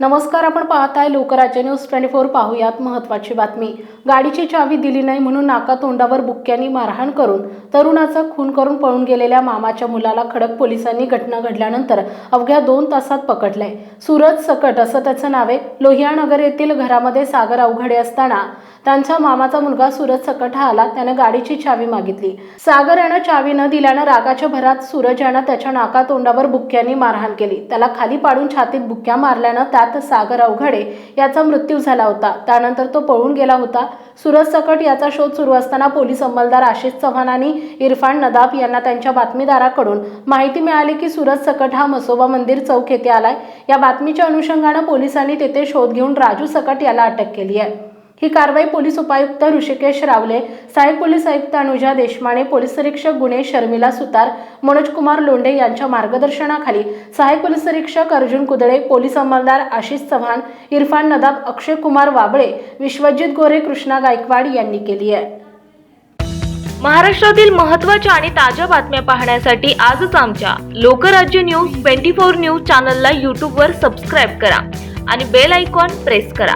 नमस्कार आपण पाहताय लोकराज्य न्यूज ट्वेंटी फोर पाहूयात महत्त्वाची बातमी. गाडीची चावी दिली नाही म्हणून नाका तोंडावर बुक्क्यांनी मारहाण करून तरुणाचा खून करून पळून गेलेल्या मामाच्या मुलाला खडक पोलिसांनी घटना घडल्यानंतर अवघ्या दोन तासात पकडलंय. सूरज सकट असं त्याचं नाव आहे. लोहियानगर येथील घरामध्ये सागर अवघडे असताना त्यांच्या मामाचा मुलगा सूरज सकट हा आला त्यानं गाडीची चावी मागितली. सागर यानं चावी न दिल्यानं रागाच्या भरात सूरज यानं त्याच्या नाका तोंडावर बुक्क्यांनी मारहाण केली. त्याला खाली पाडून छातीत बुक्क्या मारल्यानं त्यात त्यात सागर अवघडे याचा मृत्यू झाला होता. त्यानंतर तो पळून गेला होता. सुरज सकट याचा शोध सुरू असताना पोलीस अंमलदार आशिष चव्हाण आणि इरफान नदाब यांना त्यांच्या बातमीदाराकडून माहिती मिळाली की सूरज सकट हा मसोबा मंदिर चौक येथे आलाय. या बातमीच्या अनुषंगानं पोलिसांनी तेथे शोध घेऊन राजू सकट याला अटक केली आहे. ही कारवाई पोलीस उपायुक्त ऋषिकेश रावले सहाय्यक पोलीस आयुक्त अनुजा देशमाने पोलीस निरीक्षक गुन्हे शर्मिला सुतार मनोज कुमार लोंढे यांच्या मार्गदर्शनाखाली सहाय्यक पोलीस निरीक्षक अर्जुन कुदळे पोलीस अंमलदार आशिष चव्हाण इरफान नदाब अक्षय कुमार वाबळे विश्वजित गोरे कृष्णा गायकवाड यांनी केली आहे. महाराष्ट्रातील महत्त्वाच्या आणि ताज्या बातम्या पाहण्यासाठी आजच आमच्या Lokrajya news twenty four news चॅनलला यूट्यूबवर सबस्क्राईब करा आणि बेल आयकॉन प्रेस करा.